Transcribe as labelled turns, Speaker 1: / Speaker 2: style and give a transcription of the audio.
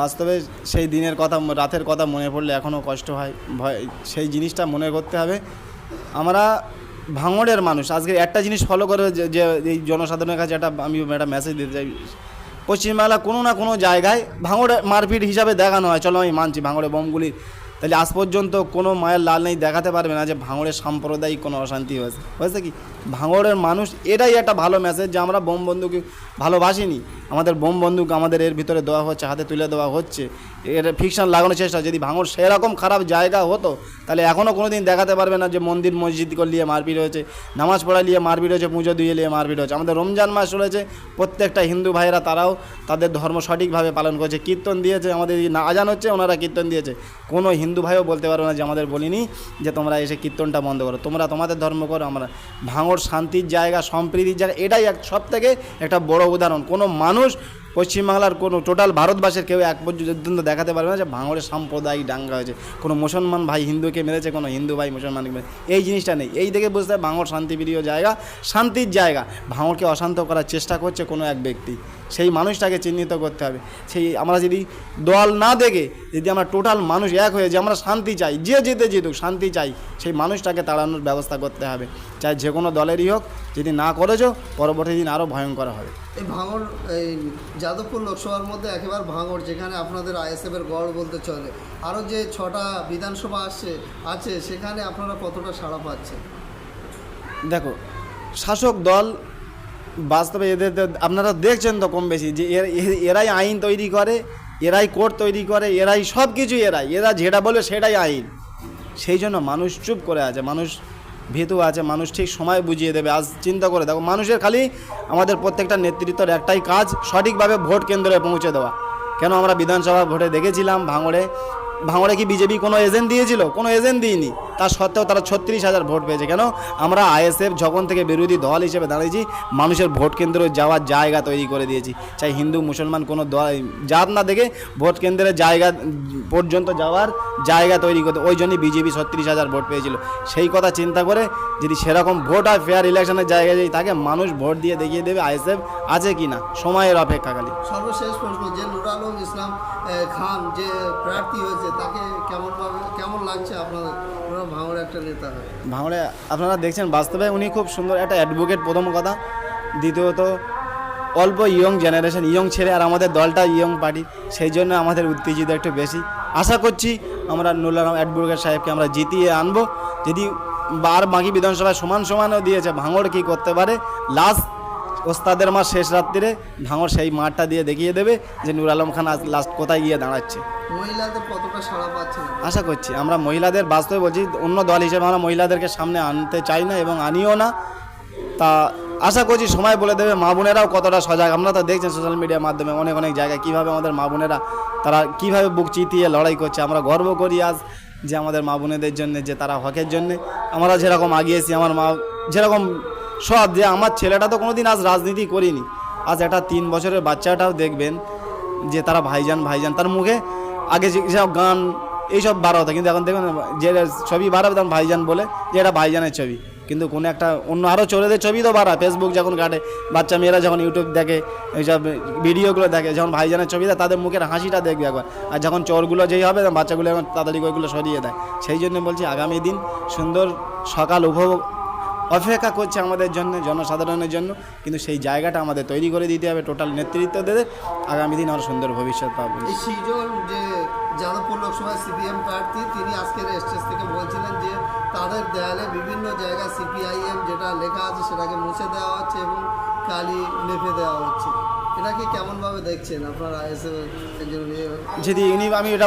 Speaker 1: বাস্তবে সেই দিনের কথা, রাতের কথা মনে পড়লে এখনও কষ্ট হয়, ভয়, সেই জিনিসটা মনে করতে হবে। আমরা ভাঙড়ের মানুষ, আজকে একটা জিনিস ফলো করে যে এই জনসাধারণের কাছে একটা, আমি একটা মেসেজ দিতে চাই। পশ্চিমবাংলা কোনো না কোনো জায়গায় ভাঙড়ে মারপিট হিসাবে দেখানো হয়। চলো আমি মানছি ভাঙড়ে বোমগুলি তাহলে আজ পর্যন্ত কোনো মায়ের লাল নেই, দেখাতে পারবে না যে ভাঙড়ের সাম্প্রদায়িক কোনো অশান্তি হয়েছে। হয়েছে কি? ভাঙড়ের মানুষ, এটাই একটা ভালো মেসেজ যে আমরা বোম বন্ধুকে ভালোবাসিনি। আমাদের বোম বন্দুক আমাদের এর ভিতরে দেওয়া হচ্ছে, হাতে তুলে দেওয়া হচ্ছে। এর ফিকশন লাগানোর চেষ্টা যদি ভাঙর সেরকম খারাপ জায়গা হতো, তাহলে এখনও কোনো দিন দেখাতে পারবে না যে মন্দির, মসজিদ নিয়ে মারপিট হয়েছে, নামাজ পড়া নিয়ে মারপিট হয়েছে, পুজো দিয়ে নিয়ে মারপিট হয়েছে। আমাদের রমজান মাস রয়েছে প্রত্যেকটা হিন্দু ভাইরা তারাও তাদের ধর্ম সঠিকভাবে পালন করছে। কীর্তন দিয়েছে আমাদের না আজান হচ্ছে, ওনারা কীর্তন দিয়েছে। কোনো হিন্দু ভাইও বলতে পারবে না যে আমাদের বলিনি যে তোমরা এসে কীর্তনটা বন্ধ করো। তোমরা তোমাদের ধর্ম করো, আমরা ভাঙর শান্তির জায়গা, সম্প্রীতির জায়গা, এটাই এক সব থেকে একটা বড় উদাহরণ। কোনো মানুষ পশ্চিমবাংলার কোনো টোটাল ভারতবাসীর কেউ এক পর্যন্ত দেখাতে পারবে না যে ভাঙড়ের সাম্প্রদায়িক ডাঙ্গা হয়েছে। কোনো মুসলমান ভাই হিন্দুকে মেরেছে, কোনো হিন্দু ভাই মুসলমানকে মেরেছে। এই জিনিসটা নেই। এই দেখে বুঝতে হয় ভাঙড় শান্তিপ্রিয় জায়গা, শান্তির জায়গা। ভাঙড়কে অশান্ত করার চেষ্টা করছে কোনো এক ব্যক্তি। সেই মানুষটাকে চিহ্নিত করতে হবে। সেই আমরা যদি দল না দেখে যদি আমরা টোটাল মানুষ এক হয়ে যে আমরা শান্তি চাই যে যেতে যেতুক শান্তি চাই সেই মানুষটাকে তাড়ানোর ব্যবস্থা করতে হবে। চাই যে কোনো দলেরই হোক যদি না করেছ পরবর্তী দিন আরও ভয়ঙ্কর হবে।
Speaker 2: এই ভাঙড় এই যাদবপুর লোকসভার মধ্যে একেবারে ভাঙর যেখানে আপনাদের আইএসএফের গড় বলতে চলে। আরও যে ছটা বিধানসভা আসছে আছে সেখানে আপনারা কতটা সাড়া পাচ্ছেন?
Speaker 1: দেখো শাসক দল বাস্তবে এদের আপনারা দেখছেন তো কম বেশি যে এর- এরাই আইন তৈরি করে, এরাই কোর্ট তৈরি করে, এরাই সব কিছু এরাই। এরা যেটা বলে সেটাই আইন। সেই জন্য মানুষ চুপ করে আছে, মানুষ ভীতু আছে, মানুষ ঠিক সময় বুঝিয়ে দেবে। আজ চিন্তা করে দেখো, মানুষের খালি আমাদের প্রত্যেকটা নেতৃত্বের একটাই কাজ, সঠিকভাবে ভোট কেন্দ্রে পৌঁছে দেওয়া। কেন আমরা বিধানসভা ভোটে দেখেছিলাম ভাঙড়ে ভাঙড়ে কি বিজেপি কোনো এজেন্ট দিয়েছিল? কোনো এজেন্ট দিইনি। তা সত্ত্বেও তারা ছত্রিশ হাজার ভোট পেয়েছে। কেন? আমরা আইএসএফ যখন থেকে বিরোধী দল হিসেবে দাঁড়িয়েছি, মানুষের ভোট কেন্দ্রে যাওয়ার জায়গা তৈরি করে দিয়েছি। চাই হিন্দু, মুসলমান কোনো দল জাত না দেখে ভোট কেন্দ্রের জায়গা পর্যন্ত যাওয়ার জায়গা তৈরি করতে। ওই জন্যই বিজেপি ছত্রিশ হাজার ভোট পেয়েছিল। সেই কথা চিন্তা করে যদি সেরকম ভোট আর ফেয়ার ইলেকশনের জায়গায় যদি থাকে, মানুষ ভোট দিয়ে দেখিয়ে দেবে আইএসএফ আছে কি না। সময়ের অপেক্ষা খালি।
Speaker 2: সর্বশেষ প্রশ্ন, যে নুর আলম ইসলাম খান যে প্রার্থী হয়েছে তাকে কেমনভাবে কেমন লাগছে আপনাদের ভাঙড়ে
Speaker 1: আপনারা দেখছেন, বাস্তবে উনি খুব সুন্দর একটা অ্যাডভোকেট প্রথম কথা। দ্বিতীয়ত, অল্প ইয়ং জেনারেশন ইয়ং ছেলে আর আমাদের দলটা ইয়ং পার্টি সেই জন্য আমাদের উত্তেজিত একটু বেশি। আশা করছি আমরা নুলারাম অ্যাডভোকেট সাহেবকে আমরা জিতিয়ে আনব। যদি বার বাকি বিধানসভায় সমান সমানও দিয়েছে, ভাঙড় কী করতে পারে? লাস্ট ওস্তাদের মা শেষ রাত্রিরে ভাঙড় সেই মাঠটা দিয়ে দেখিয়ে দেবে যে নুর আলম খান আজ লাস্ট কোথায় গিয়ে দাঁড়াচ্ছে।
Speaker 2: মহিলাদের কতটা সাড়া পাচ্ছেন
Speaker 1: আশা করছি আমরা মহিলাদের বাস্তবে বলছি অন্য দল হিসেবে আমরা মহিলাদেরকে সামনে আনতে চাই না এবং আনিও না। তা আশা করছি সময় বলে দেবে মা বোনেরাও কতটা সজাগ। আমরা তো দেখছেন সোশ্যাল মিডিয়ার মাধ্যমে অনেক অনেক জায়গায় কীভাবে আমাদের মা বোনেরা তারা কীভাবে বুক চিতিয়ে লড়াই করছে। আমরা গর্ব করি আজ যে আমাদের মা বোনেদের জন্য যে তারা হকের জন্যে। আমরা যেরকম আগিয়েছি আমার মা যেরকম সব যে আমার ছেলেটা তো কোনোদিন আজ রাজনীতি করিনি। আজ একটা তিন বছরের বাচ্চাটাও দেখবেন যে তারা ভাইজান ভাইজান। তার মুখে আগে যে সব গান, এইসব বার হতো। কিন্তু এখন দেখবেন যে ছবি বার হবে তখন ভাইজান বলে যে এটা ভাইজানের ছবি। কিন্তু কোনো একটা অন্য আরও চোরেদের ছবি তো বাড়া ফেসবুক যখন ঘাটে, বাচ্চা মেয়েরা যখন ইউটিউব দেখে, এইসব ভিডিওগুলো দেখে, যখন ভাইজানের ছবি দেয়, তাদের মুখের হাসিটা দেখবে একবার। আর যখন চোরগুলো যেই হবে বাচ্চাগুলো এখন তাড়াতাড়ি ওইগুলো সরিয়ে দেয়। সেই জন্য বলছি আগামী দিন সুন্দর সকাল উপভোগ অপেক্ষা করছে আমাদের জন্য জনসাধারণের জন্য কিন্তু সেই জায়গাটা আমাদের তৈরি করে দিতে হবে টোটাল নেতৃত্ব দেবে। আগামী দিন আমরা সুন্দর ভবিষ্যৎ পাবো।
Speaker 2: এই সৃজন যে যাদবপুর লোকসভায় সিপিএম প্রার্থী তিনি আজকের স্টেজ থেকে বলছিলেন যে তাদের দেয়ালে বিভিন্ন জায়গায় সিপিআইএম যেটা লেখা আছে সেটাকে মুছে দেওয়া হচ্ছে এবং কালি লেপে দেওয়া হচ্ছে। এটাকে কেমনভাবে দেখছেন আপনারা এসে
Speaker 1: যদি আমি এটা